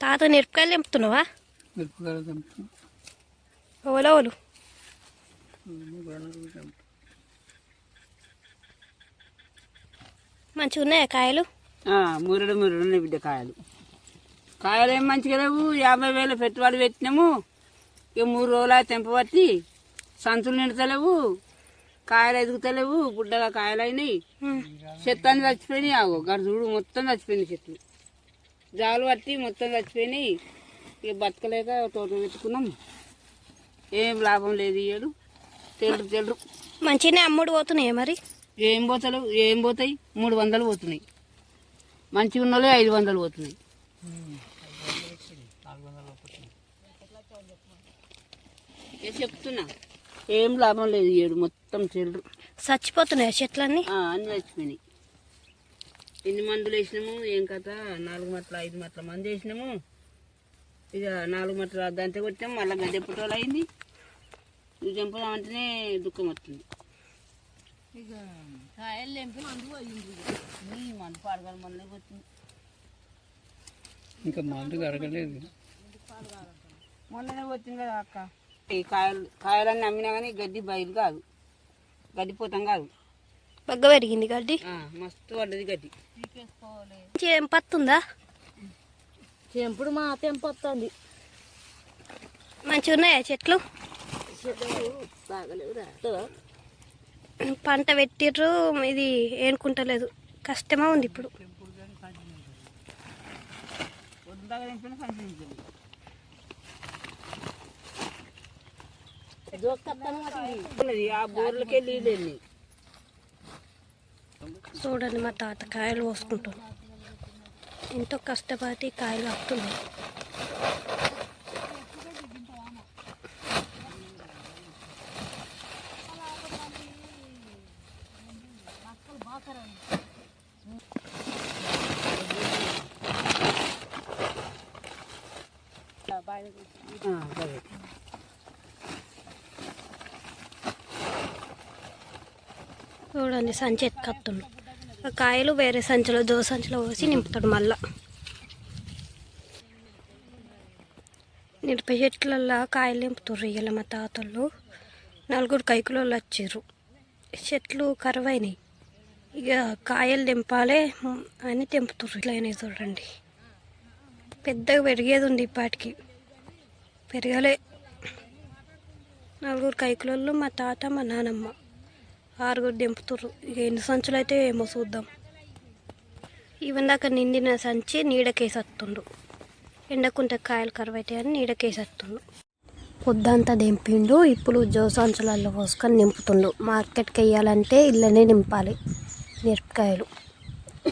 తాత మిరపకాయలు తెంపుతున్నావా? మిరపకాయలు తెంపుతాం. ఓలో ఓలు మంచిగా ఉన్నాయా కాయలు? మురడు మురడు ఉన్నాయి బిడ్డ కాయలు. కాయలు ఏం మంచిగా లేవు. యాభై వేలు పెట్టుబడి పెట్టినాము. ఇక మూడు రోజులు తెంపబట్టి సంచులు నిండుతలేవు కాయలు ఎదుగుతలేవు. బుడ్డగా కాయలు అయినాయి. చెత్త అన్ని చచ్చిపోయినాయి. ఆగో గడుచుడు మొత్తం చచ్చిపోయినాయి చెట్లు. జాలు పట్టి మొత్తం చచ్చిపోయినాయి. ఇక బతకలేక తోట పెట్టుకున్నాం. ఏం లాభం లేదు ఇయ్యడు తెల్లు తెల్లు మంచిగానే అమ్ముడు పోతున్నాయా మరి? ఏం పోతలేవు ఏం పోతాయి? మూడు వందలు పోతున్నాయి. మంచిగా ఉన్న వాళ్ళే ఐదు వందలు పోతున్నాయి. చెప్తున్నా. ఏం లాభం లేదు ఏడు మొత్తం చెల్లు చచ్చిపోతున్నాయా చెట్లన్నీ? అన్ని చచ్చిపోయినాయి. ఎన్ని మందులు వేసినాము? ఏం కథ? నాలుగు మట్ల ఐదు మట్ల మంది వేసినాము. ఇక నాలుగు మట్ల దంత కొట్టాము మళ్ళీ గడ్డ పుట్టాలు అయింది. ఇవి చంపుదామంటేనే దుఃఖం వస్తుంది. ఇక కాయలు తెంపి మందు పోయింది ఇక. ఈ మందు పాడగల మందులే వచ్చింది ఇంకా మందు అరగలేదు మొన్ననే వచ్చింది కదా అక్క. ఈ కాయలు కాయలన్నీ అమ్మినా కానీ గడ్డి బయలు కాదు. గడ్డి పోతాం కాదు. బగ్గ పెరిగింది గడ్డి. ఆ, మస్తు పడ్డది గడ్డి. తెంపుడు మా తెంపొస్తుంది మంచిగా ఉన్నాయా చెట్లు? పంట పెట్టిర్రు ఇది ఏనుకుంటలేదు. కష్టమే ఉంది ఇప్పుడు. ఆ బోర్లకే నీళ్ళు వెళ్ళినాయి చూడండి మా తాత కాయలు పోసుకుంటాం ఎంతో కష్టపడి కాయలు వస్తున్నాయి చూడండి సంచి కత్తులు కాయలు వేరే సంచిలో జో సంచిలో పోసి నింపుతాడు మళ్ళా. మిరప చెట్లల్లో కాయలు నింపుతారు ఇవాళ మా తాతలు నలుగురు కైకులు వచ్చారు. చెట్లు కరువైనాయి. ఇక కాయలు తెంపాలి అని తెంపుతారు ఇట్లా అయినాయి చూడండి. పెద్దగా పెరిగేది ఉంది ఇప్పటికి. పెరగలే. నలుగురు కైకులలో మా తాత మా నానమ్మ. ఆరుగురు దింపుతుర్రు. ఇక ఎన్ని సంచులు అయితే ఏమో చూద్దాం. ఈవెన్ దాకా నిండిన సంచి నీడకేసత్తుండు. ఎండకుంటే కాయలు కరువైతాయని నీడకేసత్తుండు. పొద్దంతా దింపిండు ఇప్పుడు జో సంచులలో పోసుకొని నింపుతుండు మార్కెట్కి వెయ్యాలంటే ఇళ్ళనే నింపాలి మిరపకాయలు.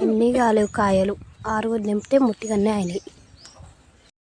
ఎన్ని కాలేవు కాయలు. ఆరుగురు నింపితే ముట్టిగానే అయినాయి.